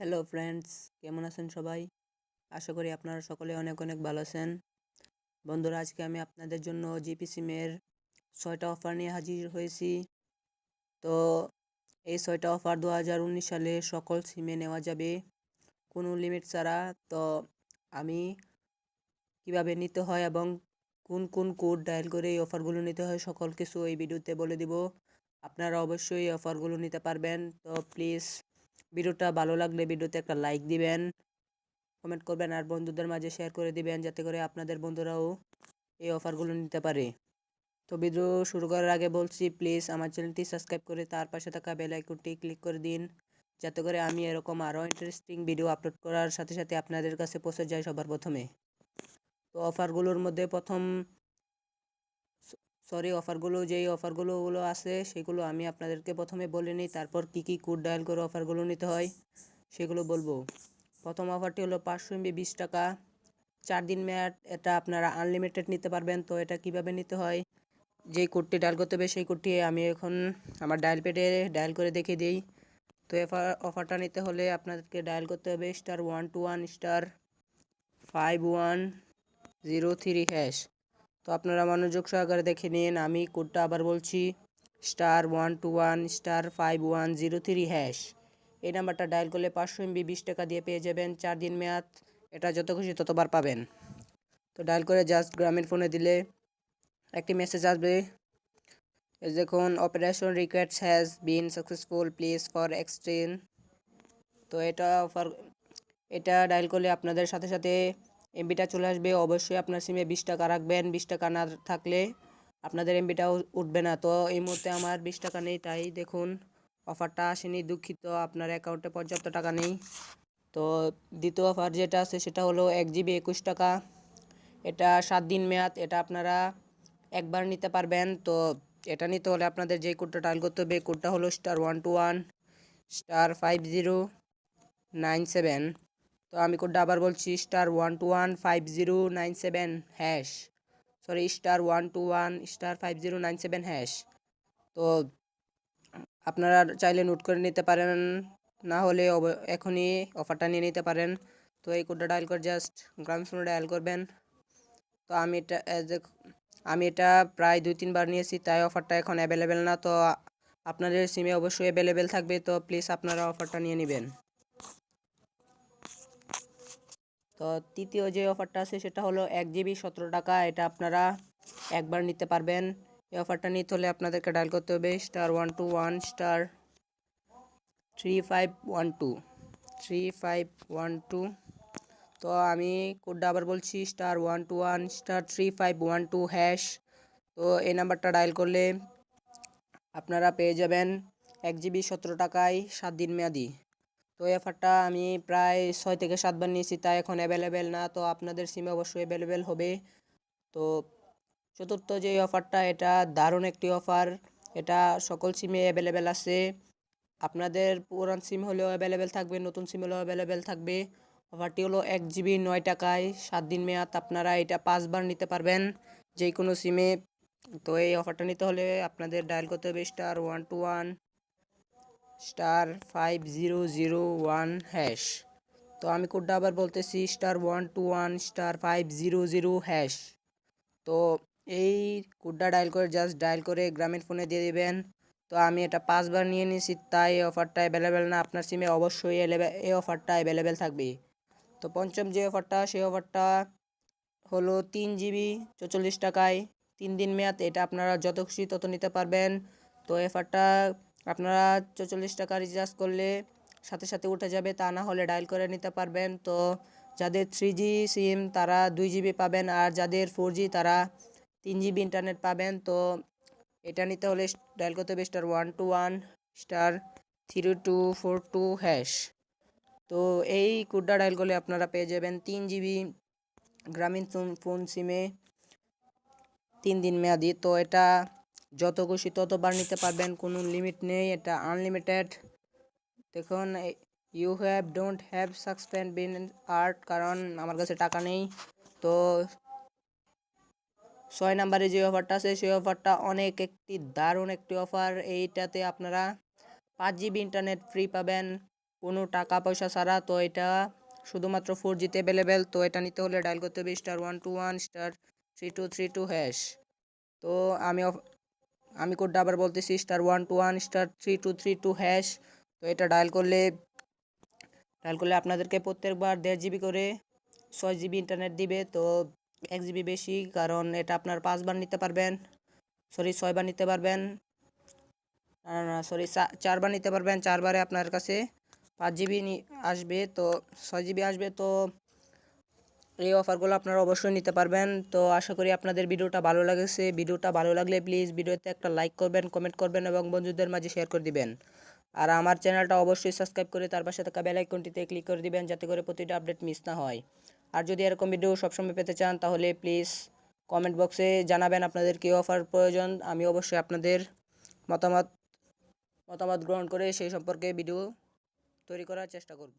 Hello friends কেমন আছেন সবাই? আশা করি আপনারা সকলে অনেক অনেক ভালো আছেন। বন্ধুরা, আজকে আমি আপনাদের জন্য জিপি সিমের ছয়টা অফার নিয়ে হাজির হয়েছি। তো এই ছয়টা অফার দু হাজার উনিশ সালে সকল সিমে নেওয়া যাবে। কোনো লিমিট ছাড়া। তো আমি কীভাবে নিতে হয় এবং কোন কোন কোড ডায়াল করে এই অফারগুলো নিতে হয় সকল কিছু এই ভিডিওতে বলে দিব। আপনারা অবশ্যই এই অফারগুলো নিতে পারবেন। তো প্লিজ ভিডিওটা ভালো লাগলে ভিডিওতে একটা লাইক দিবেন কমেন্ট করবেন আর বন্ধুদের মাঝে শেয়ার করে দিবেন যাতে করে আপনাদের বন্ধুরাও এই অফারগুলো নিতে পারে। তো ভিডিও শুরু করার আগে বলছি প্লিজ আমার চ্যানেলটি সাবস্ক্রাইব করে তার পাশে থাকা বেল আইকনটি ক্লিক করে দিন, যাতে করে আমি এরকম আরও ইন্টারেস্টিং ভিডিও আপলোড করার সাথে সাথে আপনাদের কাছে পৌঁছে যায় সবার প্রথমে। তো অফারগুলোর মধ্যে প্রথম সরি, অফারগুলো, যেই অফারগুলোগুলো আছে, সেগুলো আমি আপনাদেরকে প্রথমে বলে নিই। তারপর কী কী কোড ডায়াল করে অফারগুলো নিতে হয়, সেগুলো বলব। প্রথম অফারটি হলো পাঁচশো এমবি বিশ টাকা। চার দিন মেয়াদ, এটা আপনারা আনলিমিটেড নিতে পারবেন, তো এটা কীভাবে নিতে হয়? যেই কোডটি ডায়াল করতে হবে, সেই কোডটি আমি এখন আমার ডায়াল পেডে ডায়াল করে দেখিয়ে দিই। তো এফার অফারটা নিতে হলে আপনাদেরকে ডায়াল করতে হবে star one two one star five one zero three hash তো আপনারা মনোযোগ সহকারে দেখে নিন, আমি কোডটা আবার বলছি star one two one star five one zero three hash এই নাম্বারটা ডায়াল করলে পাঁচশো এমবি বিশ টাকা দিয়ে পেয়ে যাবেন, চার দিন মেয়াদ, এটা যত খুশি ততবার পাবেন। তো ডায়াল করে জাস্ট গ্রামীণ ফোনে দিলে একটি মেসেজ আসবে দেখুন operation request has been successful please for exchange তো এটা অফার এটা ডায়াল করলে আপনাদের সাথে সাথে এমবিটা চলে আসবে, অবশ্যই আপনার সিমে বিশ টাকা রাখবেন। বিশ টাকা না থাকলে আপনাদের এমবিটাও উঠবে না। তো এই মুহূর্তে আমার বিশ টাকা নেই, তাই দেখুন, অফারটা আসেনি, দুঃখিত, আপনার অ্যাকাউন্টে পর্যাপ্ত টাকা নেই। তো দ্বিতীয় অফার যেটা আছে, সেটা হলো এক জিবি একুশ টাকা। এটা সাত দিন মেয়াদ, এটা আপনারা একবার নিতে পারবেন। তো এটা নিতে হলে আপনাদের যে কোডটা ডায়াল করতে হবে কোডটা হলো star one two one star five zero nine seven তো আমি কোডটা আবার বলছি star one two one five zero nine seven hash sorry star one two one star five zero nine seven hash তো আপনারা চাইলে নোট করে নিতে পারেন, না হলে এখনই অফারটা নিয়ে নিতে পারেন। তো এই কোডটা ডায়াল করে জাস্ট গ্রাম ফোনে ডায়াল করবেন। তো আমি এটা আমি এটা প্রায় দুই তিনবার নিয়েছি, তাই অফারটা এখন অ্যাভেলেবেল না। তো আপনাদের সিমে অবশ্যই অ্যাভেলেবেল থাকবে। তো প্লিজ আপনারা অফারটা নিয়ে নেবেন। তো তৃতীয় যে অফারটা আছে সেটা হলো এক জিবি সতেরো টাকা, এটা আপনারা একবার নিতে পারবেন। এই অফারটা নিতে হলে আপনাদেরকে ডায়াল করতে হবে, star one two one, star three five one two, three five one two. তো আমি কোডটা আবার বলছি, star one two one, star three five one two hash. তো এই নাম্বারটা ডায়াল করলে আপনারা পেয়ে যাবেন এক জিবি সতেরো টাকায় সাত দিন মেয়াদি। তো এই অফারটা আমি প্রায় ছয় থেকে সাতবার নিয়েছি, তাই এখন অ্যাভেলেবেল না। তো আপনাদের সিমে অবশ্যই অ্যাভেলেবেল হবে। তো চতুর্থ যে অফারটা এটা দারুণ একটি অফার এটা সকল সিমে অ্যাভেলেবেল আছে। আপনাদের পুরান সিম হলেও অ্যাভেলেবেল থাকবে, নতুন সিম হলেও অ্যাভেলেবেল থাকবে। অফারটি হলো এক জিবি নয় টাকায়। সাত দিন মেয়াদ আপনারা এটা পাঁচবার নিতে পারবেন যে কোনো সিমে তো এই অফারটা নিতে হলে আপনাদের ডায়াল করতে হবে star one two one star five zero zero one hash. তো আমি কোডটা আবার বলতেছি, star one two one, star five zero zero hash. তো এই কোডটা ডায়াল করে, জাস্ট ডায়াল করে গ্রামীণ ফোনে দিয়ে দেবেন। তো আমি এটা পাঁচবার নিয়ে নিয়েছি তাই এই অফারটা অ্যাভেলেবেল না। আপনার সিমে অবশ্যই এই অফারটা অ্যাভেলেবেল থাকবে। তো পঞ্চম যে অফারটা, সেই অফারটা হলো তিন জিবি চৌচল্লিশ টাকায়। তিন দিন মেয়াদ, এটা আপনারা যত খুশি তত নিতে পারবেন। তো অফারটা আপনারা চৌচল্লিশ টাকা রিচার্জ করলে সাথে সাথে উঠে যাবে, তা না হলে ডায়াল করে নিতে পারবেন। তো যাদের থ্রি জি সিম তারা দুই জিবি পাবেন আর যাদের ফোর জি তারা তিন জিবি ইন্টারনেট পাবেন। তো এটা নিতে হলে ডায়াল করতে হবে star one two one star three two four two hash তো এই কোডটা ডায়াল করলে আপনারা পেয়ে যাবেন তিন জিবি গ্রামীণ ফোন সিমে তিন দিন মেয়াদি। তো এটা যত খুশি ততবার নিতে পারবেন, কোনো লিমিট নেই, এটা আনলিমিটেড দেখুন you have don't have suspend been art কারণ আমার কাছে টাকা নেই। তো ছয় নাম্বারে যে অফারটা আছে, সেই অফারটা অনেক একটি দারুণ একটি অফার এইটাতে আপনারা পাঁচ জিবি ইন্টারনেট ফ্রি পাবেন, কোনো টাকা পয়সা ছাড়া। তো এটা শুধুমাত্র ফোর জিতে অ্যাভেলেবেল তো এটা নিতে হলে ডায়াল করতে হবে star one two one star three two three two hash তো আমি আমি কোডটা আবার বলতেছি star one two one star three two three two hash তো এটা ডায়াল করলে ডায়াল করলে আপনাদেরকে প্রত্যেকবার দেড় জিবি করে ছয় জিবি ইন্টারনেট দিবে, তো এক জিবি বেশি, কারণ এটা আপনার পাঁচবার নিতে পারবেন। সরি ছয়বার নিতে পারবেন। সরি চারবার নিতে পারবেন, চারবারে আপনার কাছে পাঁচ জিবি আসবে, তো ছয় জিবি আসবে, তো এই অফারগুলো আপনারা অবশ্যই নিতে পারবেন। তো আশা করি আপনাদের ভিডিওটা ভালো লাগেছে। ভিডিওটা ভালো লাগলে প্লিজ ভিডিওতে একটা লাইক করবেন কমেন্ট করবেন এবং বন্ধুদের মাঝে শেয়ার করে দিবেন। আর আমার চ্যানেলটা অবশ্যই সাবস্ক্রাইব করে তার পাশে থাকা বেল আইকনটিতে ক্লিক করে দিবেন যাতে করে প্রতিটা আপডেট মিস না হয়। আর যদি এরকম ভিডিও সবসময় পেতে চান তাহলে প্লিজ কমেন্ট বক্সে জানাবেন আপনাদের কী অফার প্রয়োজন। আমি অবশ্যই আপনাদের মতামত মতামত গ্রহণ করে সেই সম্পর্কে ভিডিও তৈরি করার চেষ্টা করব।